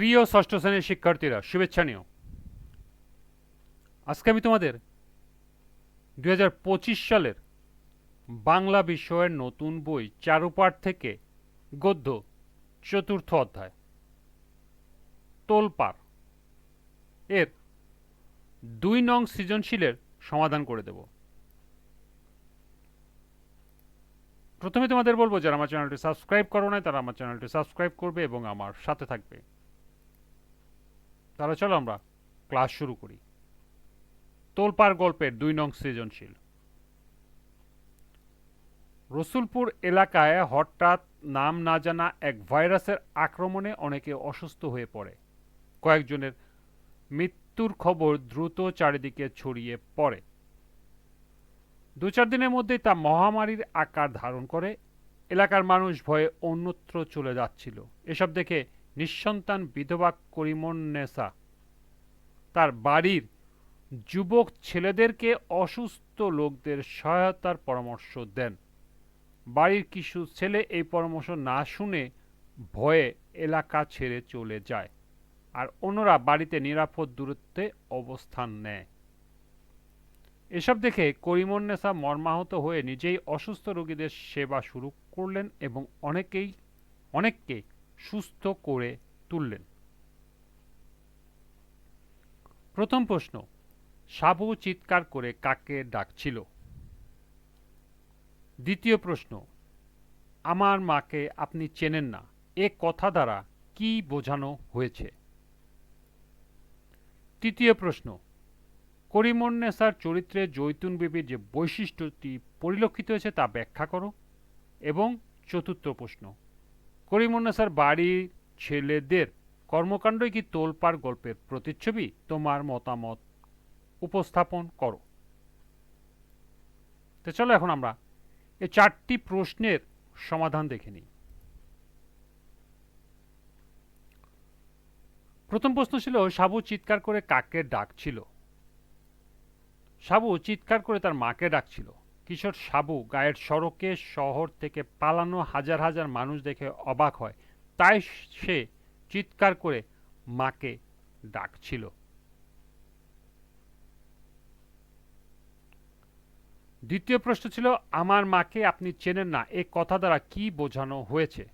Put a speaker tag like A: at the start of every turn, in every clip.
A: প্রিয় ষষ্ঠ শ্রেণির শিক্ষার্থীরা, শুভেচ্ছা নিও। আজকে আমি তোমাদের দু হাজার পঁচিশ সালের বাংলা বিষয়ের নতুন বই চারুপাঠ থেকে গদ্য চতুর্থ অধ্যায় তোলপার এর দুই নং সৃজনশীলের সমাধান করে দেব। প্রথমে তোমাদের বলব, যারা আমার চ্যানেলটি সাবস্ক্রাইব করো নাই, তারা আমার চ্যানেলটি সাবস্ক্রাইব করবে এবং আমার সাথে থাকবে। তাহলে চলো আমরা ক্লাস শুরু করি। তোলপার গল্পের দুই নং সৃজনশীল। রসুলপুর এলাকায় হঠাৎ নাম না জানা এক ভাইরাসের আক্রমণে অনেকে অসুস্থ হয়ে পড়ে। কয়েকজনের মৃত্যুর খবর দ্রুত চারিদিকে ছড়িয়ে পড়ে। দু চার দিনের মধ্যেই তা মহামারীর আকার ধারণ করে। এলাকার মানুষ ভয়ে অন্যত্র চলে যাচ্ছিল। এসব দেখে নিঃসন্তান বিধবা করিমন্নেসা তার বাড়ির যুবক ছেলেদেরকে অসুস্থ লোকদের সহায়তার পরামর্শ দেন। বাড়ির কিছু ছেলে এই পরামর্শ না শুনে ভয়ে এলাকা ছেড়ে চলে যায় আর অন্যরা বাড়িতে নিরাপদ দূরত্বে অবস্থান নেয়। এসব দেখে করিমন্নেসা মর্মাহত হয়ে নিজেই অসুস্থ রোগীদের সেবা শুরু করলেন এবং অনেকেই, অনেককে সুস্থ করে তুললেন। প্রথম প্রশ্ন, সাবু চিৎকার করে কাকে ডাকছিল? দ্বিতীয় প্রশ্ন, আমার মাকে আপনি চেনেন না, এ কথা দ্বারা কি বোঝানো হয়েছে? তৃতীয় প্রশ্ন, করিমন্নেসার চরিত্রে জৈতুন বিবির যে বৈশিষ্ট্যটি পরিলক্ষিত হয়েছে তা ব্যাখ্যা করো। এবং চতুর্থ প্রশ্ন করিমন্নেসার বাড়ির ছেলেদের কর্মকাণ্ডই কি তোলপাড় গল্পের প্রতিচ্ছবি? তোমার মতামত উপস্থাপন করো। তো চলো এখন আমরা এ চারটি প্রশ্নের সমাধান দেখে নিই। প্রথম প্রশ্ন ছিল, সাবু চিৎকার করে কাকে ডাকছিল? সাবু চিৎকার করে তার মাকে ডাকছিল। কিশোর সাবু গায়ের সড়কে শহর থেকে পালানো হাজার হাজার মানুষ দেখে অবাক হয়। তাই সে চিৎকার করে মাকে ডাকছিল। দ্বিতীয় প্রশ্ন ছিল, আমার মাকে আপনি চেনেন না? এ কথা দ্বারা কি বোঝানো হয়েছে?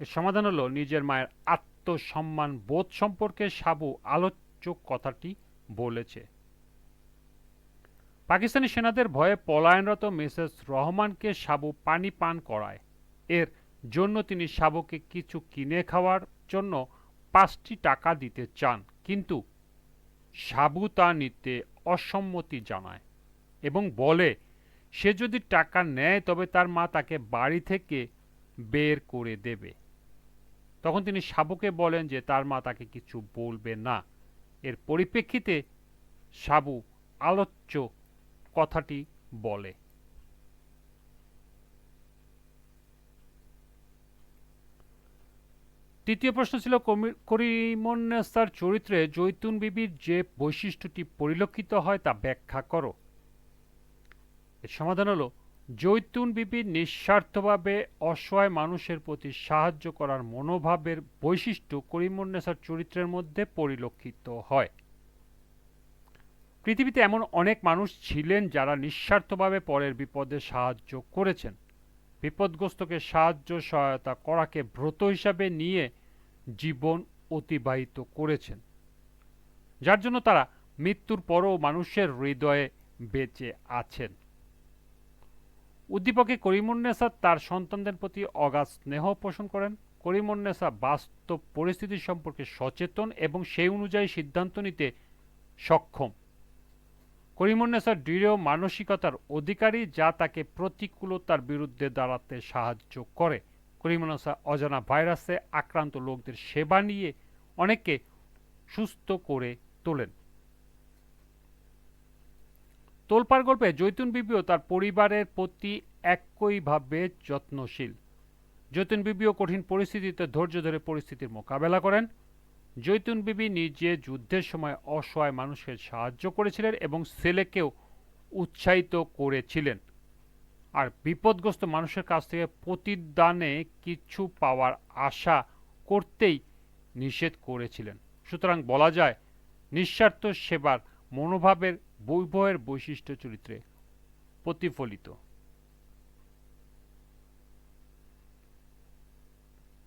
A: এর সমাধান হলো, নিজের মায়ের আত্মসম্মান বোধ সম্পর্কে সাবু আলোচ্য কথাটি বলেছে। পাকিস্তানি সেনাদের ভয়ে পলায়নরত মিসেস রহমানকে সাবু পানি পান করায়। এর জন্য তিনি সাবুকে কিছু কিনে খাওয়ার জন্য পাঁচটি টাকা দিতে চান, কিন্তু সাবু তা নিতে অসম্মতি জানায় এবং বলে, সে যদি টাকা নেয়, তবে তার মা তাকে বাড়ি থেকে বের করে দেবে। তখন তিনি সাবুকে বলেন যে তার মা তাকে কিছু বলবে না। এর পরিপ্রেক্ষিতে সাবু আলোচ্য কথাটি বলে। তৃতীয় প্রশ্ন ছিল করিমন্নেসার চরিত্রে জৈতুন বিবির যে বৈশিষ্ট্যটি পরিলক্ষিত হয় তা ব্যাখ্যা করো। এর সমাধান হলো, জৈতুন বিবির নিঃস্বার্থভাবে অসহায় মানুষের প্রতি সাহায্য করার মনোভাবের বৈশিষ্ট্য করিমন্নেসার চরিত্রের মধ্যে পরিলক্ষিত হয়। পৃথিবীতে এমন অনেক মানুষ ছিলেন যারা নিঃস্বার্থভাবে পরের বিপদে সাহায্য করেছেন। বিপদগ্রস্তকে সাহায্য সহায়তা করাকে ব্রত হিসাবে নিয়ে জীবন অতিবাহিত করেছেন। যার জন্য তারা মৃত্যুর পরও মানুষের হৃদয়ে বেঁচে আছেন। উদ্দীপকে করিমুন্নেসা তার সন্তানদের প্রতি অগাধ স্নেহ পোষণ করেন। করিমুন্নেসা বাস্তব পরিস্থিতি সম্পর্কে সচেতন এবং সেই অনুযায়ী সিদ্ধান্ত নিতে সক্ষম। করিমুন্নেসার দৃঢ় মানসিকতার অধিকারী যা তাকে প্রতিকূলতার বিরুদ্ধে দাঁড়াতে সাহায্য করে। করিমুন্নেসা অজানা ভাইরাসে আক্রান্ত লোকদের সেবা নিয়ে অনেককে সুস্থ করে তোলেন। তোলপার গল্পে জৈতুন বিবিও তার পরিবারের প্রতি একইভাবে যত্নশীল। জৈতুন বিবিও কঠিন পরিস্থিতিতে ধৈর্য ধরে পরিস্থিতির মোকাবেলা করেন। জৈতুন বিবি নিজে যুদ্ধের সময় অসহায় মানুষের সাহায্য করেছিলেন এবং ছেলেকেও উৎসাহিত করেছিলেন। আর বিপদগ্রস্ত মানুষের কাছ থেকে প্রতিদানে কিছু পাওয়ার আশা করতেই নিষেধ করেছিলেন। সুতরাং বলা যায়, নিঃস্বার্থ সেবার মনোভাবের বৈভবের বৈশিষ্ট্য চরিত্রে প্রতিফলিত।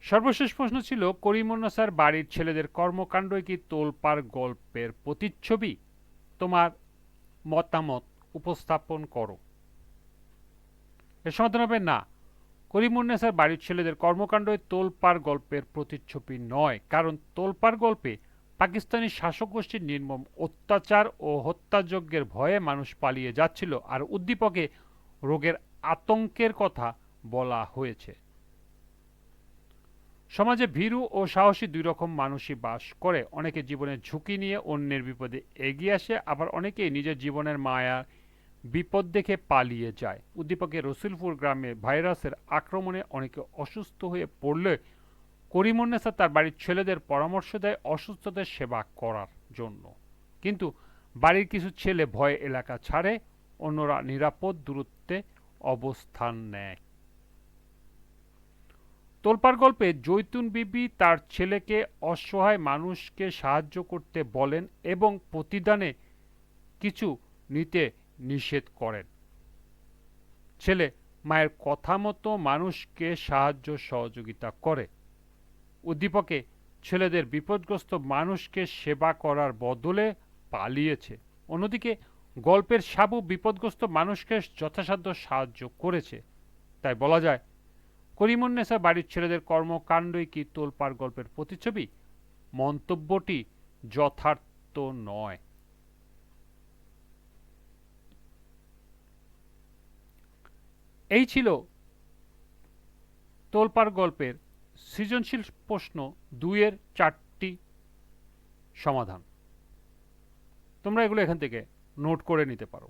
A: সর্বশেষ প্রশ্ন ছিল করিমুন্নাসার বাড়ির ছেলেদের কর্মকাণ্ডই কি তোলপাড় গল্পের প্রতিচ্ছবি? তোমার মতামত উপস্থাপন করো। এর সমাধান হবে না। করিমুন্নেসার বাড়ির ছেলেদের কর্মকাণ্ডই তোলপাড় গল্পের প্রতিচ্ছবি নয়, কারণ তোলপাড় গল্পে পাকিস্তানি শাসক গোষ্ঠীর নির্মম অত্যাচার ও হত্যাযজ্ঞের ভয়ে মানুষ পালিয়ে যাচ্ছিল, আর উদ্দীপকে রোগের আতঙ্কের কথা বলা হয়েছে। সমাজে ভীরু ও সাহসী দুই রকম মানুষই বাস করে। অনেকে জীবনের ঝুঁকি নিয়ে অন্যের বিপদে এগিয়ে আসে, আবার অনেকেই নিজের জীবনের মায়া, বিপদ দেখে পালিয়ে যায়। উদ্দীপকে রসুলপুর গ্রামে ভাইরাসের আক্রমণে অনেকে অসুস্থ হয়ে পড়লে করিমুন্নেসা তার বাড়ির ছেলেদের পরামর্শ দেয় অসুস্থদের সেবা করার জন্য। কিন্তু বাড়ির কিছু ছেলে ভয়ে এলাকা ছাড়ে, অন্যরা নিরাপদ দূরত্বে অবস্থান নেয়। তোলপার গল্পে জৈতুন বিবি তার ছেলেকে অসহায় মানুষকে সাহায্য করতে বলেন এবং প্রতিদানে কিছু নিতে নিষেধ করেন। ছেলে মায়ের কথা মতো মানুষকে সাহায্য সহযোগিতা করে। উদ্দীপকে ছেলেদের বিপদগ্রস্ত মানুষকে সেবা করার বদলে পালিয়েছে। অন্যদিকে গল্পের সাবু বিপদগ্রস্ত মানুষকে যথাসাধ্য সাহায্য করেছে। তাই বলা যায় করিমুন্নেসা বাড়ির ছেলেদের কর্মকাণ্ডই কি তোলপাড় গল্পের প্রতিচ্ছবি? মন্তব্যটি যথার্থ নয়। এই ছিল তোলপাড় গল্পের সৃজনশীল প্রশ্ন দুইয়ের চারটি সমাধান। তোমরা এগুলো এখান থেকে নোট করে নিতে পারো।